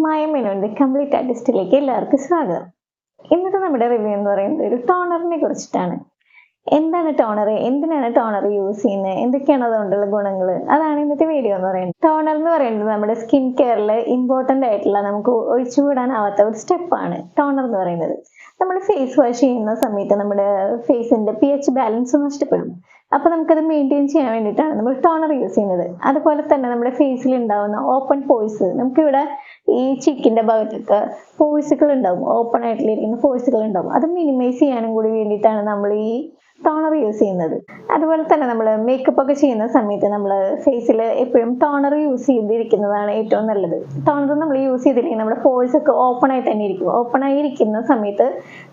മായമ്മേനോന്റെ complete ആർട്ടിസ്റ്റിലേക്ക് എല്ലാവർക്കും സ്വാഗതം. ഇന്നത്തെ നമ്മുടെ റിവ്യൂ എന്ന് പറയുന്നത് ഒരു ടോണറിനെ കുറിച്ചിട്ടാണ്. എന്താണ് ടോണർ എന്തിനാണ് ടോണർ യൂസ് ചെയ്യുന്നത് എന്തൊക്കെയാണ് അതുകൊണ്ടുള്ള ഗുണങ്ങൾ അതാണ് ഇന്നത്തെ വീഡിയോ എന്ന് പറയുന്നത്. ടോണർ എന്ന് പറയുന്നത് നമ്മുടെ സ്കിൻ കെയറിൽ ഇമ്പോർട്ടന്റ് ആയിട്ടുള്ള നമുക്ക് ഒഴിച്ചുകൂടാനാവാത്ത ഒരു സ്റ്റെപ്പാണ് ടോണർ എന്ന് പറയുന്നത്. നമ്മൾ ഫേസ് വാഷ് ചെയ്യുന്ന സമയത്ത് നമ്മുടെ ഫേസിന്റെ പി എച്ച് ബാലൻസ് നഷ്ടപ്പെടും. അപ്പൊ നമുക്കത് മെയിന്റെയിൻ ചെയ്യാൻ വേണ്ടിയിട്ടാണ് നമ്മൾ ടോണർ യൂസ് ചെയ്യുന്നത്. അതുപോലെ തന്നെ നമ്മുടെ ഫേസിൽ ഉണ്ടാവുന്ന ഓപ്പൺ പോയ്സ് നമുക്ക് ഇവിടെ ഈ ചിക്കിന്റെ ഭാഗത്തൊക്കെ പോയ്സുകൾ ഉണ്ടാവും. ഓപ്പൺ ആയിട്ടിരിക്കുന്ന പോയ്സുകൾ ഉണ്ടാവും. അത് മിനിമൈസ് ചെയ്യാനും കൂടി വേണ്ടിയിട്ടാണ് നമ്മൾ ഈ ടോണർ യൂസ് ചെയ്യുന്നത്. അതുപോലെ തന്നെ നമ്മൾ മേക്കപ്പ് ഒക്കെ ചെയ്യുന്ന സമയത്ത് നമ്മൾ ഫേസിൽ എപ്പോഴും ടോണർ യൂസ് ചെയ്തിരിക്കുന്നതാണ് ഏറ്റവും നല്ലത്. ടോണർ നമ്മൾ യൂസ് ചെയ്തില്ലെങ്കിൽ നമ്മുടെ പോഴ്സ് ഒക്കെ ഓപ്പൺ ആയി തന്നെ ഇരിക്കും. ഓപ്പൺ ആയി ഇരിക്കുന്ന സമയത്ത്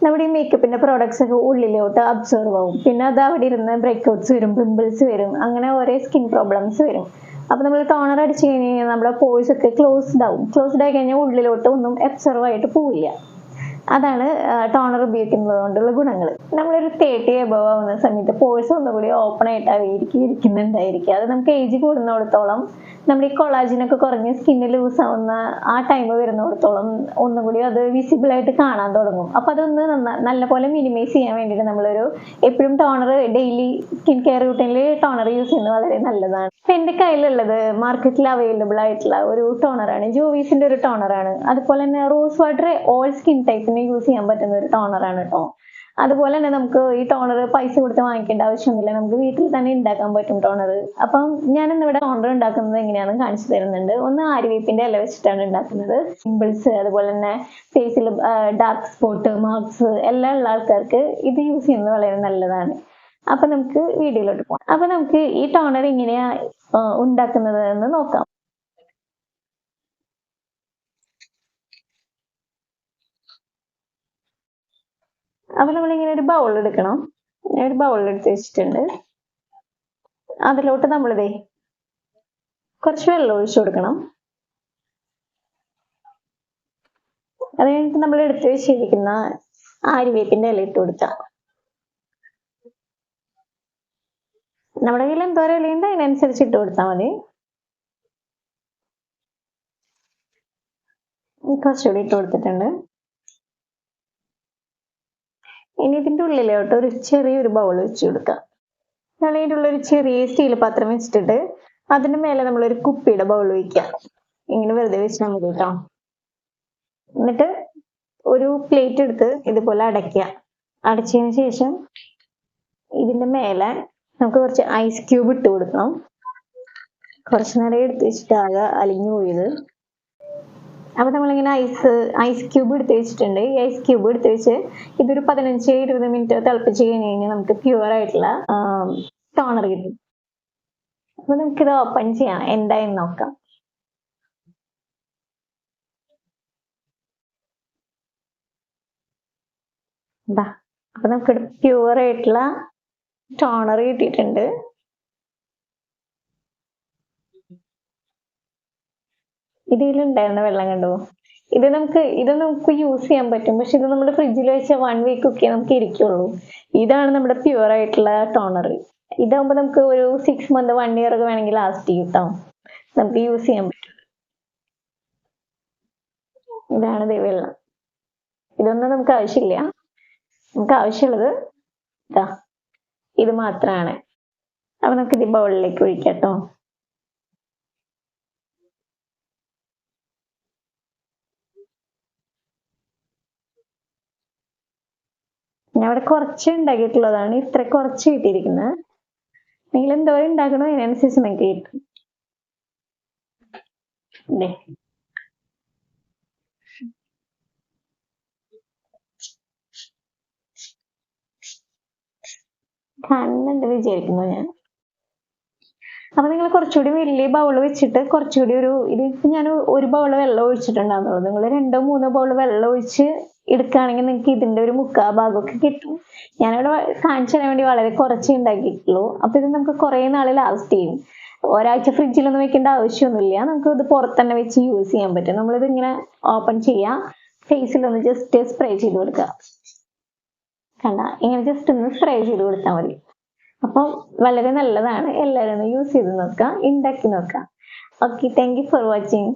നമ്മുടെ ഈ മേക്കപ്പിന്റെ പ്രോഡക്ട്സ് ഒക്കെ ഉള്ളിലോട്ട് അബ്സോർവ് ആവും. പിന്നെ അത് അവിടെ ഇരുന്ന് ബ്രേക്ക്ഔട്ട്സ് വരും പിമ്പിൾസ് വരും അങ്ങനെ ഓരോ സ്കിൻ പ്രോബ്ലംസ് വരും. അപ്പൊ നമ്മൾ ടോണർ അടിച്ചു കഴിഞ്ഞ് കഴിഞ്ഞാൽ നമ്മുടെ പോഴ്സ് ഒക്കെ ക്ലോസ്ഡ് ആവും. ക്ലോസ്ഡ് ആയി കഴിഞ്ഞാൽ ഉള്ളിലോട്ട് ഒന്നും അബ്സർവ് ആയിട്ട് പോവില്ല. അതാണ് ടോണർ ഉപയോഗിക്കുന്നത് കൊണ്ടുള്ള ഗുണങ്ങൾ നമ്മളൊരു തേർട്ടി എബവ് ആവുന്ന സമയത്ത് പോഴ്സ് ഒന്നുകൂടി ഓപ്പൺ ആയിട്ട് ആയിട്ടായിരിക്കും ഇരിക്കുന്നുണ്ടായിരിക്കും അത് നമുക്ക് ഏജ് കൂടുന്നിടത്തോളം നമ്മുടെ ഈ കൊളാജിനൊക്കെ കുറഞ്ഞ് സ്കിന്ന് ലൂസ് ആവുന്ന ആ ടൈം വരുന്നിടത്തോളം ഒന്നും കൂടി അത് വിസിബിൾ ആയിട്ട് കാണാൻ തുടങ്ങും. അപ്പൊ അതൊന്ന് നല്ലപോലെ മിനിമൈസ് ചെയ്യാൻ വേണ്ടിയിട്ട് നമ്മളൊരു എപ്പോഴും ടോണർ ഡെയിലി സ്കിൻ കെയർ റൂട്ടീനിൽ ടോണർ യൂസ് വളരെ നല്ലതാണ്. ഇപ്പൊ എന്റെ കയ്യിലുള്ളത് മാർക്കറ്റിൽ അവൈലബിൾ ആയിട്ടുള്ള ഒരു ടോണറാണ് ജോവീസിന്റെ ഒരു ടോണറാണ് അതുപോലെ തന്നെ റോസ് വാട്ടർ ഓൾ സ്കിൻ ടൈപ്പിന് യൂസ് ചെയ്യാൻ പറ്റുന്ന ഒരു ടോണറാണ് കേട്ടോ അതുപോലെ തന്നെ നമുക്ക് ഈ ടോണർ പൈസ കൊടുത്ത് വാങ്ങിക്കേണ്ട ആവശ്യമില്ല നമുക്ക് വീട്ടിൽ തന്നെ ഉണ്ടാക്കാൻ പറ്റും ടോണർ അപ്പം ഞാൻ ഇന്ന് ഇവിടെ ടോണർ ഉണ്ടാക്കുന്നത് എങ്ങനെയാണെന്ന് കാണിച്ചു തരുന്നുണ്ട്. ഒന്ന് ആര്യവേപ്പിന്റെ ഇല വെച്ചിട്ടാണ് ഉണ്ടാക്കുന്നത്. സിമ്പിൾസ് അതുപോലെ തന്നെ ഫേസിൽ ഡാർക്ക് സ്പോട്ട് മാർക്സ് എല്ലാം ഉള്ള ആൾക്കാർക്ക് ഇത് യൂസ് ചെയ്യുന്നത് വളരെ നല്ലതാണ്. അപ്പൊ നമുക്ക് വീഡിയോയിലോട്ട് പോകാം അപ്പൊ നമുക്ക് ഈ ടോണർ എങ്ങനെയാ ഉണ്ടാക്കുന്നത് എന്ന് നോക്കാം. അപ്പൊ നമ്മൾ ഇങ്ങനെ ഒരു ബൗൾ എടുക്കണം. ഒരു ബൗൾ എടുത്ത് വെച്ചിട്ടുണ്ട്. അതിലോട്ട് നമ്മളിതേ കുറച്ച് വെള്ളം ഒഴിച്ചു കൊടുക്കണം. അത് കഴിഞ്ഞിട്ട് നമ്മൾ എടുത്ത് വെച്ചിരിക്കുന്ന ആര്യവേപ്പിന്റെ ഇല ഇട്ട് കൊടുക്കാം നമ്മുടെ കയ്യിൽ എന്തോരം ഇലയുണ്ട്? അതിനനുസരിച്ച് ഇട്ട് കൊടുത്താൽ മതി. കുറച്ചുകൂടി ഇട്ട് കൊടുത്തിട്ടുണ്ട്. ഇനി ഇതിന്റെ ഉള്ളിലോട്ട് ഒരു ചെറിയൊരു ബൗൾ വെച്ച് കൊടുക്കാം. നമ്മൾ ഇതിന്റെ ഉള്ളിൽ ഒരു ചെറിയ സ്റ്റീൽ പാത്രം വെച്ചിട്ടിട്ട് അതിന്റെ മേലെ നമ്മളൊരു കുപ്പിയുടെ ബൗൾ വയ്ക്കാം ഇങ്ങനെ വെറുതെ വെച്ചാൽ മതി കേട്ടോ. എന്നിട്ട് ഒരു പ്ലേറ്റ് എടുത്ത് ഇതുപോലെ അടയ്ക്കുക. അടച്ചതിന് ശേഷം ഇതിന്റെ മേലെ നമുക്ക് കുറച്ച് ഐസ് ക്യൂബ് ഇട്ട് കൊടുക്കണം കുറച്ച് നേരം എടുത്ത് വെച്ചിട്ടാകെ അലിഞ്ഞു പോയത്. അപ്പൊ നമ്മളിങ്ങനെ ഐസ് ഐസ് ക്യൂബ് എടുത്ത് വെച്ചിട്ടുണ്ട്. ഈ ഐസ് ക്യൂബ് എടുത്ത് വെച്ച് ഇതൊരു പതിനഞ്ച് ഇരുപത് മിനിറ്റ് തിളപ്പിച്ച് കഴിഞ്ഞ് കഴിഞ്ഞാൽ നമുക്ക് പ്യുവർ ആയിട്ടുള്ള ടോണർ കിട്ടും. അപ്പൊ നമുക്കിത് ഓപ്പൺ ചെയ്യാം. എന്തായെന്ന് നോക്കാം. അപ്പൊ നമുക്ക് പ്യുവർ ആയിട്ടുള്ള ടോണർ കിട്ടിയിട്ടുണ്ട്. ഇതിലുണ്ടായിരുന്ന വെള്ളം കണ്ടോ? ഇത് നമുക്ക് ഇത് നമുക്ക് യൂസ് ചെയ്യാൻ പറ്റും. പക്ഷെ ഇത് നമ്മുടെ ഫ്രിഡ്ജിൽ വെച്ച വൺ വീക്ക് ഒക്കെ നമുക്ക് ഇരിക്കുള്ളൂ. ഇതാണ് നമ്മുടെ പ്യുവർ ആയിട്ടുള്ള ടോണർ ഇതാകുമ്പോൾ നമുക്ക് ഒരു സിക്സ് മന്ത് വൺ ഇയർ ഒക്കെ വേണമെങ്കിൽ ലാസ്റ്റ് കിട്ടാം നമുക്ക് യൂസ് ചെയ്യാൻ പറ്റും. ഇതാണ് വെള്ളം. ഇതൊന്നും നമുക്ക് ആവശ്യമില്ല. നമുക്ക് ആവശ്യമുള്ളത് ഇതാ ഇത് മാത്രമാണ് അപ്പൊ നമുക്ക് ഇത് ബൗളിലേക്ക് ഒഴിക്കട്ടോ. കേട്ടോ ഞാൻ ഇവിടെ കുറച്ച് ഉണ്ടാക്കിയിട്ടുള്ളതാണ്. ഇത്ര കുറച്ച് കിട്ടിയിരിക്കുന്നത്. നിങ്ങൾ എന്തോരം ഉണ്ടാക്കണോ? അതിനനുസരിച്ച് നിങ്ങൾക്ക് കിട്ടും. കാണുന്നുണ്ട് വിചാരിക്കുന്നു ഞാൻ. അപ്പൊ നിങ്ങൾ കുറച്ചുകൂടി വലിയ ബൗൾ വെച്ചിട്ട് കുറച്ചുകൂടി ഒരു ഇത് ഞാൻ ഒരു ബൗൾ വെള്ളം ഒഴിച്ചിട്ടുണ്ടാകുന്നുള്ളൂ നിങ്ങൾ രണ്ടോ മൂന്നോ ബൗൾ വെള്ളം ഒഴിച്ച് എടുക്കുകയാണെങ്കിൽ നിങ്ങൾക്ക് ഇതിന്റെ ഒരു മുക്കാ ഭാഗമൊക്കെ കിട്ടും. ഞാനിവിടെ കാണിച്ചു തരാൻ വേണ്ടി വളരെ കുറച്ച് ഉണ്ടാക്കിയിട്ടുള്ളൂ. അപ്പൊ ഇത് നമുക്ക് കുറെ നാൾ ലാസ്റ്റ് ചെയ്യും. ഒരാഴ്ച ഫ്രിഡ്ജിലൊന്നും വെക്കേണ്ട ആവശ്യമൊന്നുമില്ല. നമുക്ക് ഇത് പുറത്ത് തന്നെ വെച്ച് യൂസ് ചെയ്യാൻ പറ്റും. നമ്മളിത് ഇങ്ങനെ ഓപ്പൺ ചെയ്യാം. ഫേസിലൊന്ന് ജസ്റ്റ് സ്പ്രേ ചെയ്ത് കൊടുക്കുക. കണ്ട. ഇങ്ങനെ ജസ്റ്റ് ഒന്ന് സ്പ്രേ ചെയ്ത് കൊടുത്താൽ മതി. അപ്പം വളരെ നല്ലതാണ് എല്ലാവരും ഒന്ന് യൂസ് ചെയ്ത് നോക്കുക ഉണ്ടാക്കി നോക്കുക. Okay thank you for watching